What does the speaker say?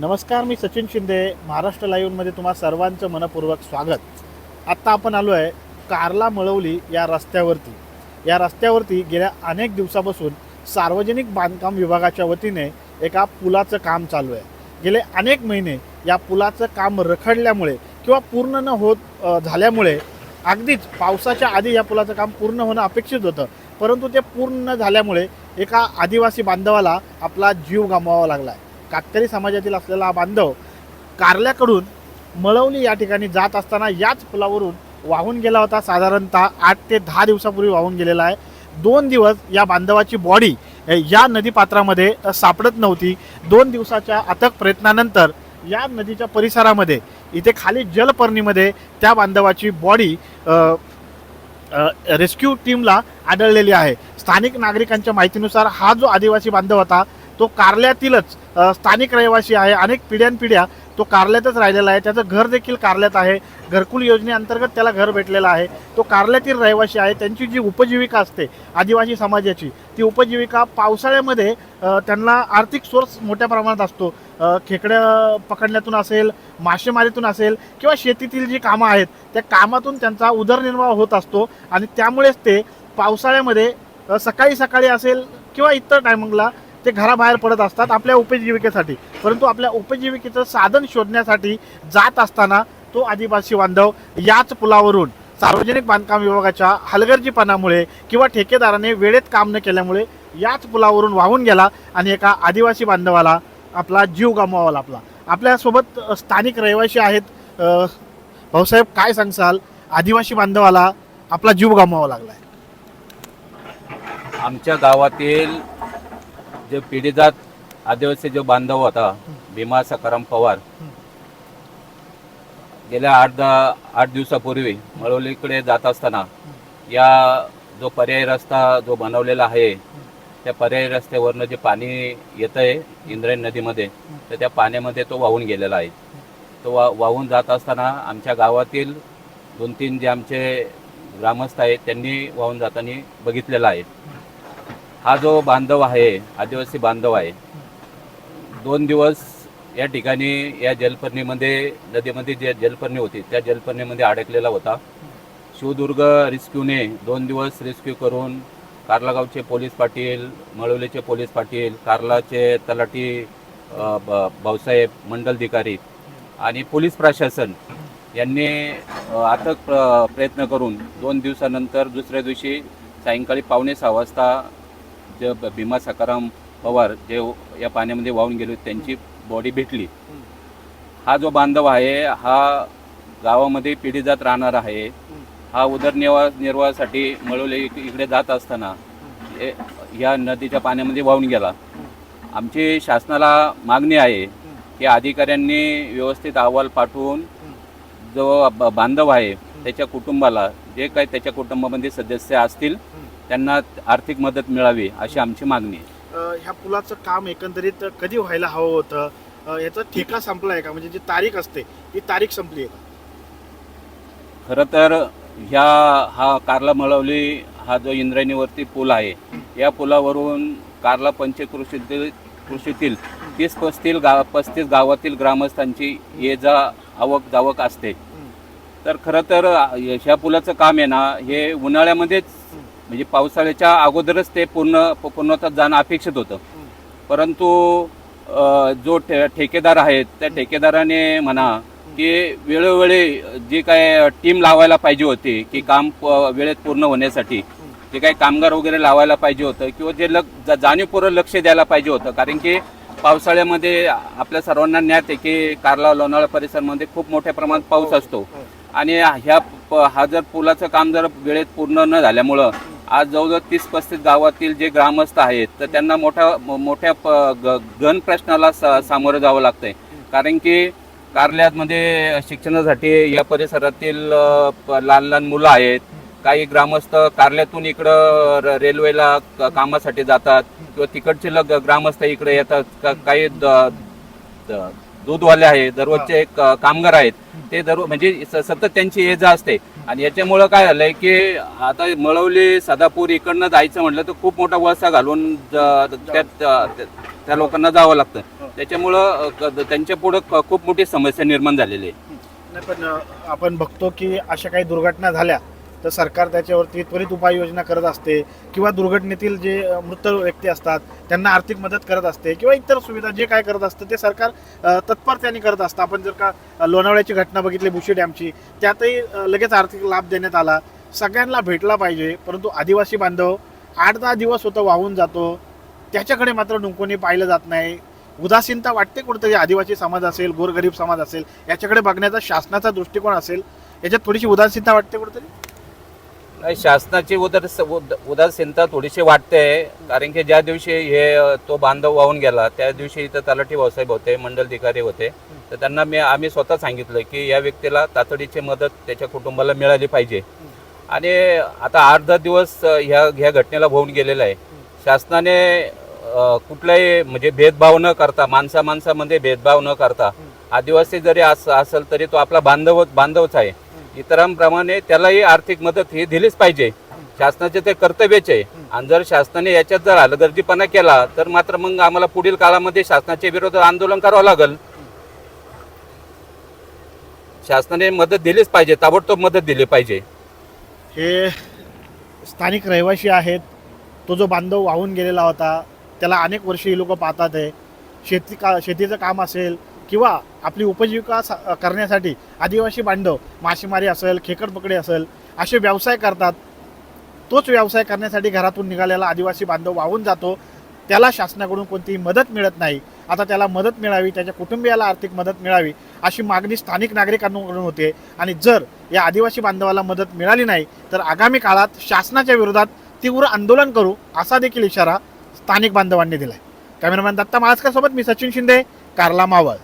नमस्कार मी सचिन शिंदे महाराष्ट्र लाईव्हमध्ये तुम्हा सर्वांचं मनपूर्वक स्वागत. आत्ता आपण आलो आहे कारला मळवली या रस्त्यावरती. या रस्त्यावरती गेल्या अनेक दिवसापासून सार्वजनिक बांधकाम विभागाच्या वतीने एका पुलाचं काम चालू आहे. गेले अनेक महिने या पुलाचं काम रखडल्यामुळे किंवा पूर्ण न होत झाल्यामुळे अगदीच पावसाच्या आधी या पुलाचं काम पूर्ण होणं अपेक्षित होतं. परंतु ते पूर्ण झाल्यामुळे एका आदिवासी बांधवाला आपला जीव गमवावा लागला आहे. कातकरी समाजातील असलेला हा बांधव कारल्याकडून मळवली या ठिकाणी जात असताना याच पुलावरून वाहून गेला होता. साधारणतः आठ ते दहा दिवसापूर्वी वाहून गेलेला आहे. दोन दिवस या बांधवाची बॉडी या नदीपात्रामध्ये सापडत नव्हती. दोन दिवसाच्या अथक प्रयत्नानंतर या नदीच्या परिसरामध्ये इथे खाली जलपर्णीमध्ये त्या बांधवाची बॉडी रेस्क्यू टीमला आढळलेली आहे. स्थानिक नागरिकांच्या माहितीनुसार हा जो आदिवासी बांधव होता तो कारल्यातीलच स्थानिक रहिवासी आहे अनेक पिढ्यानपिढ्या तो कारल्यातच राहिलेला आहे. त्याचं घर देखील कारल्यात आहे. घरकुल योजनेअंतर्गत त्याला घर भेटलेलं आहे. तो कारल्यातील रहिवासी आहे. त्यांची जी उपजीविका असते आदिवासी समाजाची ती उपजीविका पावसाळ्यामध्ये त्यांना आर्थिक सोर्स मोठ्या प्रमाणात असतो. खेकड्या पकडण्यातून असेल मासेमारीतून असेल किंवा शेतीतील जी कामं आहेत त्या कामातून त्यांचा उदरनिर्वाह होत असतो आणि त्यामुळेच ते पावसाळ्यामध्ये सकाळी सकाळी असेल किंवा इतर टायमिंगला ते घराबाहेर पडत असतात आपल्या उपजीविकेसाठी. परंतु आपल्या उपजीविकेचं साधन शोधण्यासाठी जात असताना तो आदिवासी बांधव याच पुलावरून सार्वजनिक बांधकाम विभागाच्या हलगर्जीपणामुळे किंवा ठेकेदाराने वेळेत काम न केल्यामुळे याच पुलावरून वाहून गेला आणि एका आदिवासी बांधवाला आपला जीव गमवावा लागला. आपल्यासोबत स्थानिक रहिवासी आहेत भाऊसाहेब काय सांगसाल? आदिवासी बांधवाला आपला जीव गमवावा लागला आमच्या गावातील जे पिढीजात आदिवासी जो बांधव होता भीमा सकाराम पवार गेल्या आठ दहा आठ दिवसापूर्वी मळवलीकडे जात असताना या जो पर्यायी रस्ता जो बनवलेला आहे त्या पर्यायी रस्त्यावरनं जे पाणी येत आहे इंद्रायण नदीमध्ये तर त्या पाण्यामध्ये तो वाहून गेलेला आहे. तो वा वाहून जात असताना आमच्या गावातील दोन तीन जे आमचे ग्रामस्थ आहेत त्यांनी वाहून जाताना बघितलेला आहे. हा जो बांधव आहे आदिवासी बांधव आहे दोन दिवस या ठिकाणी या जलपर्णीमध्ये नदीमध्ये जे जलपर्णी होती त्या जलपर्णीमध्ये अडकलेला होता. शिवदुर्ग रिस्क्यूने दोन दिवस रेस्क्यू करून कार्लागावचे पोलीस पाटील मळवलीचे पोलीस पाटील कार्लाचे तलाठी ब- भाऊसाहेब मंडलधिकारी आणि पोलीस प्रशासन यांनी अथक प्र- प्रयत्न करून दोन दिवसानंतर दुसऱ्या दिवशी सायंकाळी पावणे सहा वाजता जे भीमा सकाराम पवार जे या पाण्यामध्ये वाहून गेले होते, त्यांची बॉडी भेटली. हा जो बांधव आहे हा गावामध्ये पिढी जात राहणार आहे. हा उदरनिर्वाह निर्वाहासाठी मळवले इक- इकडे जात असताना हे- या नदीच्या पाण्यामध्ये वाहून गेला. आमची शासनाला मागणी आहे की अधिकाऱ्यांनी व्यवस्थित अहवाल पाठवून जो ब- बांधव आहे त्याच्या कुटुंबाला जे काही त्याच्या कुटुंबामध्ये सदस्य असतील त्यांना आर्थिक मदत मिळावी अशी आमची मागणी आहे. ह्या पुलाचं काम एकंदरीत कधी व्हायला हवं होतं? अ, याचा ठेका संपला आहे का? म्हणजे जी तारीख असते ती तारीख संपली आहे का? खरं तर ह्या हा कारला मळवली हा जो इंद्रायणीवरती पूल आहे या पुलावरून कारला पंचकृषीतील कृषीतील तीस पस्तीस गाव पस्तीस गावातील ग्रामस्थांची ये जा आवक जावक असते. तर खरं तर ह्या पुलाचं काम आहे ना हे उन्हाळ्यामध्येच म्हणजे पावसाळ्याच्या अगोदरच ते पूर्ण पूर्णतः जाणं अपेक्षित होतं. परंतु जो ठे ठेकेदार आहेत त्या ठेकेदाराने म्हणा की वेळोवेळी जी काय टीम लावायला पाहिजे होती की काम वेळेत पूर्ण होण्यासाठी जे काही कामगार वगैरे लावायला पाहिजे होतं किंवा जे लक जा- जाणीवपूर्वक लक्ष द्यायला पाहिजे होतं. कारण की पावसाळ्यामध्ये आपल्या सर्वांना ज्ञात आहे की कारला लोणावळा परिसरामध्ये खूप मोठ्या प्रमाणात पाऊस असतो. आणि ह्या हा जर पुलाचं काम जर वेळेत पूर्ण न झाल्यामुळं आज जवळजवळ तीस पस्तीस गावातील जे ग्रामस्थ आहेत तर त्यांना मोठ्या मो- मोठ्या प- ग- प्रश्नाला सा- सामोरं जावं लागतंय. कारण की कारल्यामध्ये शिक्षणासाठी या परिसरातील प- लहान लहान मुलं आहेत. काही ग्रामस्थ कारल्यातून इकडं र- रेल्वेला कामासाठी जातात किंवा तिकडचे ल- ग्रामस्थ इकडे येतात. का- काही द- दूधवाले आहे दररोजचे एक कामगार आहेत. ते दररोज म्हणजे सतत त्यांची ये जा असते. आणि याच्यामुळं काय झालंय की आता मळवली सदापूर इकडनं जायचं म्हटलं तर खूप मोठा वळसा घालून त्या लोकांना जावं लागतं. त्याच्यामुळं त्यांच्या पुढं खूप मोठी समस्या निर्माण झालेली आहे. नाही पण आपण बघतो की अशा काही दुर्घटना झाल्या. तर सरकार त्याच्यावरती त्वरित उपाययोजना करत असते किंवा दुर्घटनेतील जे मृत व्यक्ती असतात त्यांना आर्थिक मदत करत असते किंवा इतर सुविधा जे काय करत असतं ते सरकार तत्परतेने करत असतं. आपण जर का लोणावळ्याची घटना बघितली भुशी डॅमची त्यातही लगेच आर्थिक लाभ देण्यात आला. सगळ्यांना भेटला पाहिजे परंतु आदिवासी बांधव आठ दहा दिवस होतं वाहून जातो. त्याच्याकडे मात्र डुंकोनी पाहिलं जात नाही. उदासीनता वाटते कुठेतरी आदिवासी समाज असेल गोरगरीब समाज असेल याच्याकडे बघण्याचा शासनाचा दृष्टिकोन असेल याच्यात थोडीशी उदासीनता वाटते कुठेतरी? नाही शासनाची उदर उद- उदासीनता थोडीशी वाटते कारण की ज्या दिवशी हे तो बांधव वाहून गेला त्या दिवशी इथं तलाठी भाऊसाहेब होते मंडलधिकारी होते. तर त्यांना मी आम्ही स्वतः सांगितलं की या व्यक्तीला तातडीची मदत त्याच्या कुटुंबाला मिळाली पाहिजे. आणि आता अर्धा दिवस ह्या ह्या घटनेला होऊन गेलेला आहे. शासनाने कुठलाही म्हणजे भेदभाव न करता माणसा माणसामध्ये भेदभाव न करता आदिवासी जरी अस असेल तरी तो आपला बांधव बांधवच आहे. इतरांप्रमाणे त्यालाही आर्थिक मदत ही दिलीच पाहिजे. शासनाचे ते कर्तव्यच आहे. आणि जर शासनाने याच्यात जर हलगर्जीपणा केला तर मात्र मग आम्हाला पुढील काळामध्ये शासनाच्या विरोधात आंदोलन करावं लागेल. शासनाने मदत दिलीच पाहिजे ताबडतोब मदत दिली पाहिजे. हे स्थानिक रहिवासी आहेत. तो जो बांधव वाहून गेलेला होता त्याला अनेक वर्ष ही लोक पाहतात आहे. शेती का शेतीचं काम असेल किंवा आपली उपजीविका सा- करण्यासाठी आदिवासी बांधव मासेमारी असेल खेकड पकडी असेल असे व्यवसाय करतात. तोच व्यवसाय करण्यासाठी घरातून निघालेला आदिवासी बांधव वाहून जातो. त्याला शासनाकडून कोणतीही मदत मिळत नाही. आता त्याला मदत मिळावी त्याच्या कुटुंबियाला आर्थिक मदत मिळावी अशी मागणी स्थानिक नागरिकांकडून होते. आणि जर या आदिवासी बांधवाला मदत मिळाली नाही तर आगामी काळात शासनाच्या विरोधात तीव्र आंदोलन करू असा देखील इशारा स्थानिक बांधवांनी दिलाय. कॅमेरामॅन दत्ता माळसकर सोबत मी सचिन शिंदे कारला मावळ.